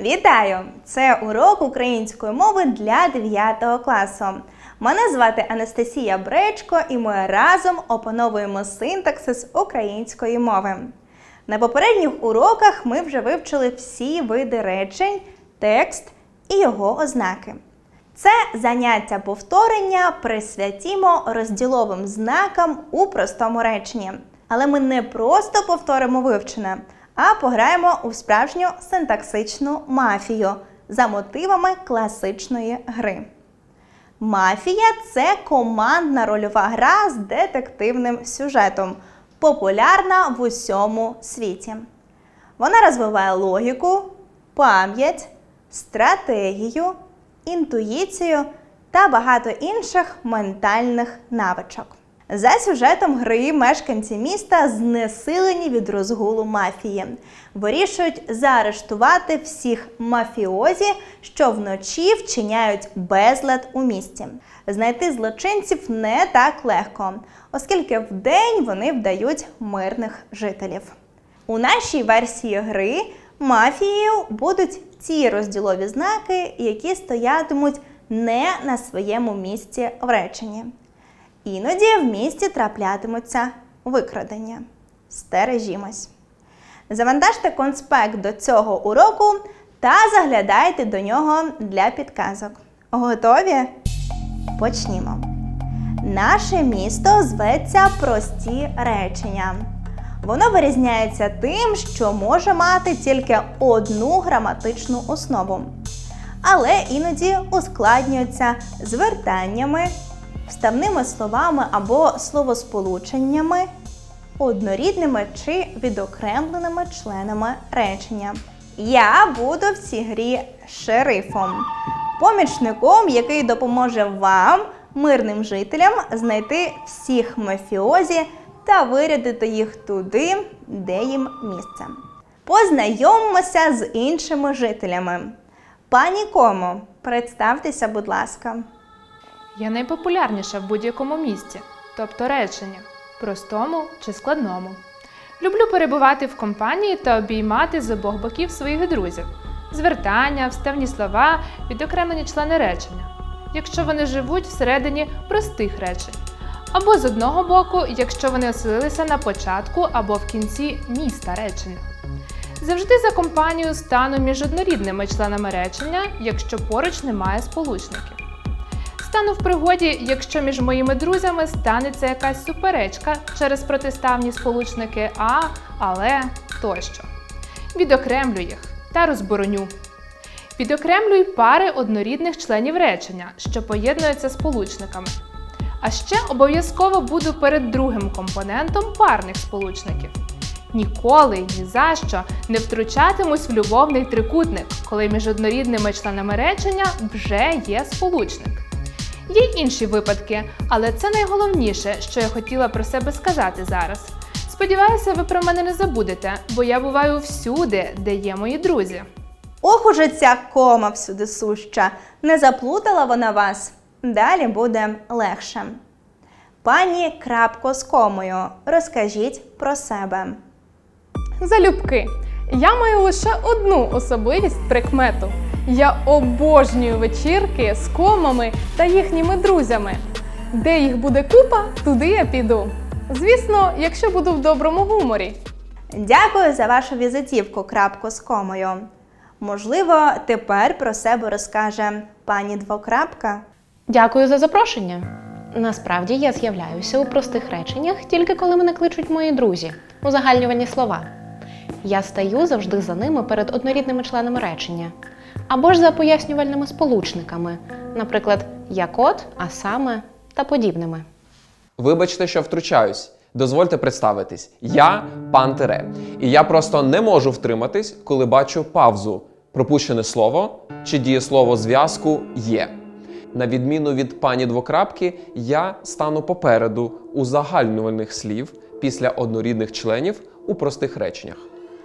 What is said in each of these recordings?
Вітаю! Це урок української мови для 9 класу. Мене звати Анастасія Бречко, і ми разом опановуємо синтаксис української мови. На попередніх уроках ми вже вивчили всі види речень, текст і його ознаки. Це заняття повторення присвятімо розділовим знакам у простому реченні. Але ми не просто повторимо вивчене, а пограємо у справжню синтаксичну мафію за мотивами класичної гри. Мафія це командна рольова гра з детективним сюжетом, популярна в усьому світі. Вона розвиває логіку, пам'ять, стратегію, інтуїцію та багато інших ментальних навичок. За сюжетом гри мешканці міста знесилені від розгулу мафії, вирішують заарештувати всіх мафіозі, що вночі вчиняють безлад у місті. Знайти злочинців не так легко, оскільки вдень вони вдають мирних жителів. У нашій версії гри мафією будуть ті розділові знаки, які стоятимуть не на своєму місці в реченні. Іноді в місті траплятимуться викрадення. Стережімось. Завантажте конспект до цього уроку та заглядайте до нього для підказок. Готові? Почнімо. Наше місто зветься прості речення. Воно вирізняється тим, що може мати тільки одну граматичну основу, але іноді ускладнюється звертаннями, вставними словами або словосполученнями, однорідними чи відокремленими членами речення. Я буду в цій грі шерифом, помічником, який допоможе вам, мирним жителям, знайти всіх мафіозі та вирядити їх туди, де їм місце. Познайомимося з іншими жителями. Пані Комо, представтеся, будь ласка. Я найпопулярніша в будь-якому місці, тобто речення, простому чи складному. Люблю перебувати в компанії та обіймати з обох боків своїх друзів, звертання, вставні слова, відокремлені члени речення, якщо вони живуть всередині простих речень. Або з одного боку, якщо вони оселилися на початку або в кінці міста речення. Завжди за компанію стану між однорідними членами речення, якщо поруч немає сполучників. Стану в пригоді, якщо між моїми друзями станеться якась суперечка через протиставні сполучники а, але тощо. Відокремлю їх та розбороню. Відокремлюй пари однорідних членів речення, що поєднуються сполучниками. А ще обов'язково буду перед другим компонентом парних сполучників. Ніколи ні за що не втручатимусь в любовний трикутник, коли між однорідними членами речення вже є сполучник. Є й інші випадки, але це найголовніше, що я хотіла про себе сказати зараз. Сподіваюся, ви про мене не забудете, бо я буваю всюди, де є мої друзі. Ох уже ця кома всюди суща. Не заплутала вона вас. Далі буде легше. Пані крапко з комою, розкажіть про себе. Залюбки. Я маю лише одну особливість прикмету. Я обожнюю вечірки з комами та їхніми друзями. Де їх буде купа, туди я піду. Звісно, якщо буду в доброму гуморі. Дякую за вашу візитівку, крапко з комою. Можливо, тепер про себе розкаже пані Двокрапка. Дякую за запрошення. Насправді я з'являюся у простих реченнях тільки коли мене кличуть мої друзі, узагальнювані слова. Я стаю завжди за ними перед однорідними членами речення, або ж за пояснювальними сполучниками, наприклад, як от, а саме та подібними. Вибачте, що втручаюсь. Дозвольте представитись. Я пан Тере. І я просто не можу втриматись, коли бачу павзу, пропущене слово чи дієслово зв'язку є. На відміну від пані двокрапки, я стану попереду узагальнювальних слів після однорідних членів у простих реченнях.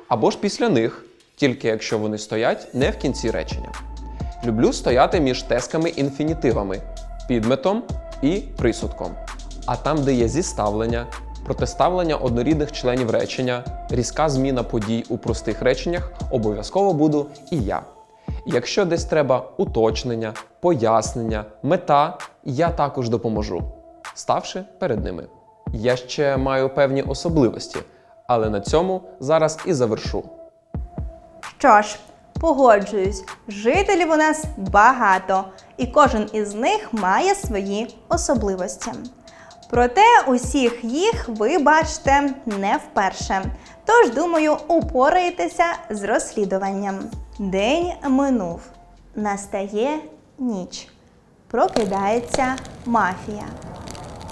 Або ж після них, тільки якщо вони стоять не в кінці речення. Люблю стояти між тесками інфінітивами, підметом і присудком. А там, де є зіставлення, протиставлення однорідних членів речення, різка зміна подій у простих реченнях, обов'язково буду і я. Якщо десь треба уточнення, пояснення, мета, я також допоможу, ставши перед ними. Я ще маю певні особливості, але на цьому зараз і завершу. Що ж, погоджуюсь, жителів у нас багато, і кожен із них має свої особливості. Проте усіх їх ви бачите не вперше. Тож, думаю, упораєтеся з розслідуванням. День минув. Настає ніч. Прокидається мафія.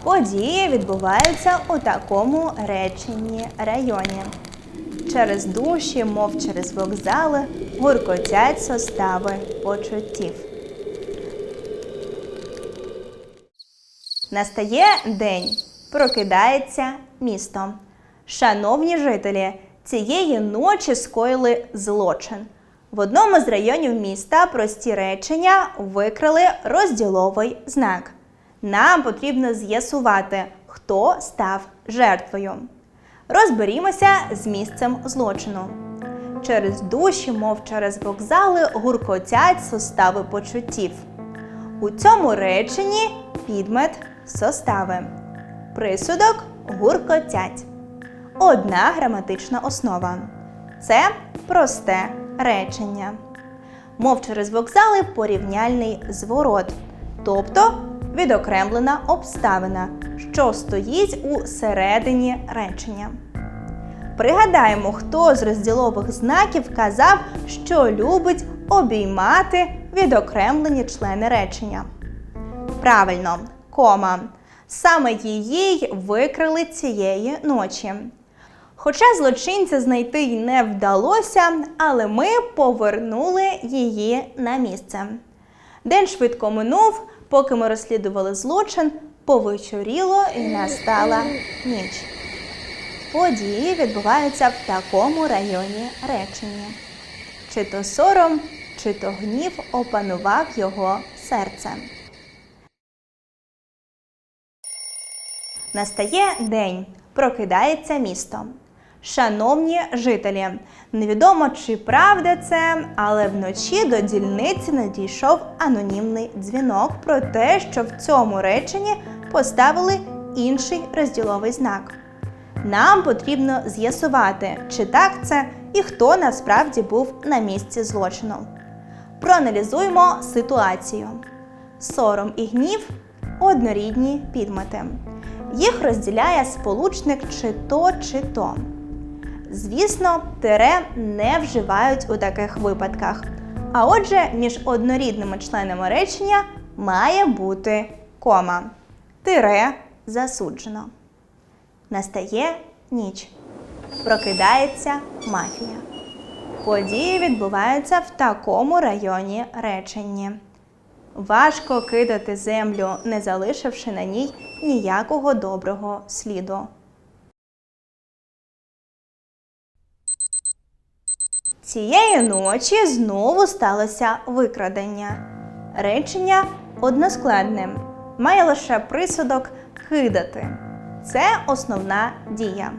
Події відбуваються у такому реченні районі. Через душі, мов через вокзали, гуркотять состави почуттів. Настає день, прокидається місто. Шановні жителі, цієї ночі скоїли злочин. В одному з районів міста прості речення викрили розділовий знак. Нам потрібно з'ясувати, хто став жертвою. Розберімося з місцем злочину. Через душі, мов через вокзали, гуркотять состави почуттів. У цьому реченні підмет состави. Присудок гуркотять. Одна граматична основа. Це просте речення. Мов через вокзали порівняльний зворот, тобто відокремлена обставина, що стоїть у середині речення. Пригадаємо, хто з розділових знаків казав, що любить обіймати відокремлені члени речення. Правильно, кома. Саме її й викрили цієї ночі. Хоча злочинця знайти й не вдалося, але ми повернули її на місце. День швидко минув, поки ми розслідували злочин, повечоріло і настала ніч. Події відбуваються в такому районі речення. Чи то сором, чи то гнів опанував його серце. Настає день, прокидається місто. Шановні жителі, невідомо чи правда це, але вночі до дільниці надійшов анонімний дзвінок про те, що в цьому реченні поставили інший розділовий знак. Нам потрібно з'ясувати, чи так це і хто насправді був на місці злочину. Проаналізуємо ситуацію. Сором і гнів однорідні підмети. Їх розділяє сполучник чи то, чи то. Звісно, тире не вживають у таких випадках. А отже, між однорідними членами речення має бути кома. Тире засуджено. Настає ніч. Прокидається мафія. Події відбуваються в такому районі реченні. Важко кидати землю, не залишивши на ній ніякого доброго сліду. Цієї ночі знову сталося викрадення. Речення односкладне, має лише присудок кидати. Це основна дія.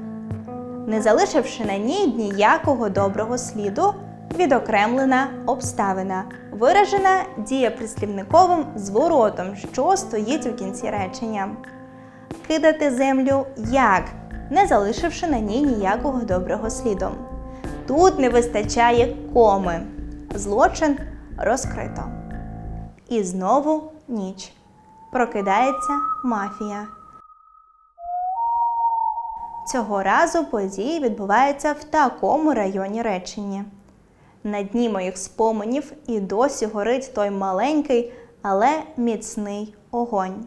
Не залишивши на ній ніякого доброго сліду, відокремлена обставина, виражена дієприслівниковим зворотом, що стоїть у кінці речення. Кидати землю як, не залишивши на ній ніякого доброго сліду. Тут не вистачає коми. Злочин розкрито. І знову ніч. Прокидається мафія. Цього разу події відбуваються в такому районі речення. На дні моїх споменів і досі горить той маленький, але міцний огонь.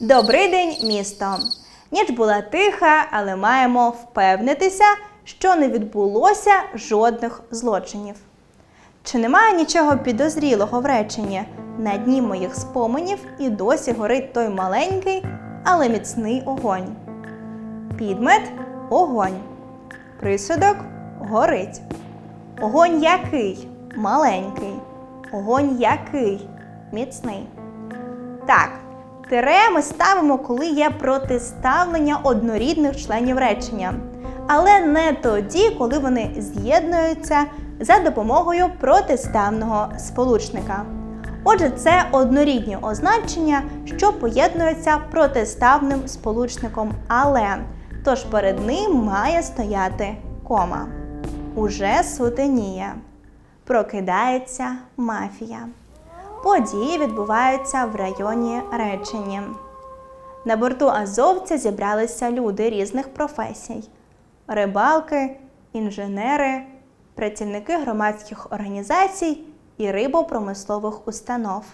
Добрий день, місто! Ніч була тиха, але маємо впевнитися, що не відбулося жодних злочинів. Чи немає нічого підозрілого в реченні? На дні моїх споменів і досі горить той маленький, але міцний огонь. Підмет огонь. Присудок горить. Огонь який? Маленький. Огонь який? Міцний. Так, тире ми ставимо, коли є протиставлення однорідних членів речення. але не тоді, коли вони з'єднуються за допомогою протиставного сполучника. Отже, це однорідні означення, що поєднуються протиставним сполучником але, тож перед ним має стояти кома. Уже сутеніє. Прокидається мафія. Події відбуваються в районі речені. На борту азовця зібралися люди різних професій: рибалки, інженери, працівники громадських організацій і рибопромислових установ.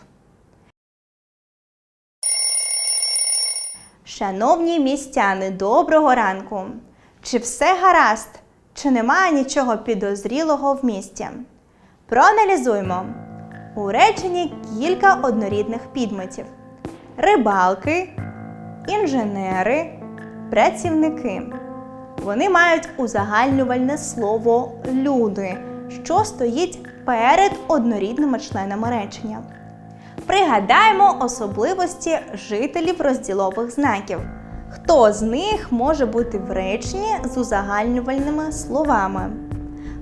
Шановні містяни, доброго ранку! Чи все гаразд? Чи немає нічого підозрілого в місті? Проаналізуймо. У реченні кілька однорідних підметів: рибалки, інженери, працівники. Вони мають узагальнювальне слово люди, що стоїть перед однорідними членами речення. Пригадаємо особливості жителів розділових знаків. Хто з них може бути в реченні з узагальнювальними словами?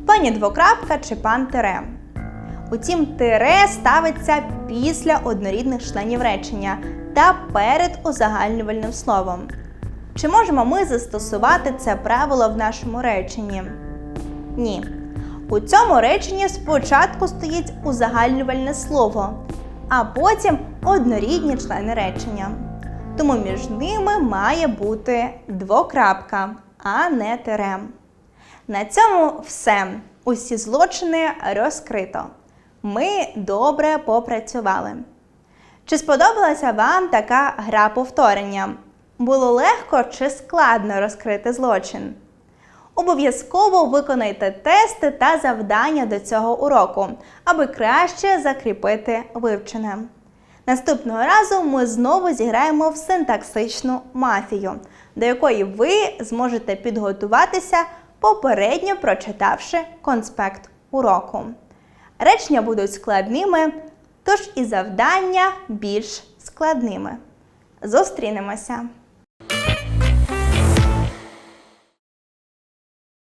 Пані двокрапка чи пан тире? Утім, тире ставиться після однорідних членів речення та перед узагальнювальним словом. Чи можемо ми застосувати це правило в нашому реченні? Ні. У цьому реченні спочатку стоїть узагальнювальне слово, а потім однорідні члени речення. Тому між ними має бути двокрапка, а не тире. На цьому все. Усі злочини розкрито. Ми добре попрацювали. Чи сподобалася вам така гра повторення? Було легко чи складно розкрити злочин? Обов'язково виконайте тести та завдання до цього уроку, аби краще закріпити вивчене. Наступного разу ми знову зіграємо в синтаксичну мафію, до якої ви зможете підготуватися, попередньо прочитавши конспект уроку. Речення будуть складними, тож і завдання більш складними. Зустрінемося!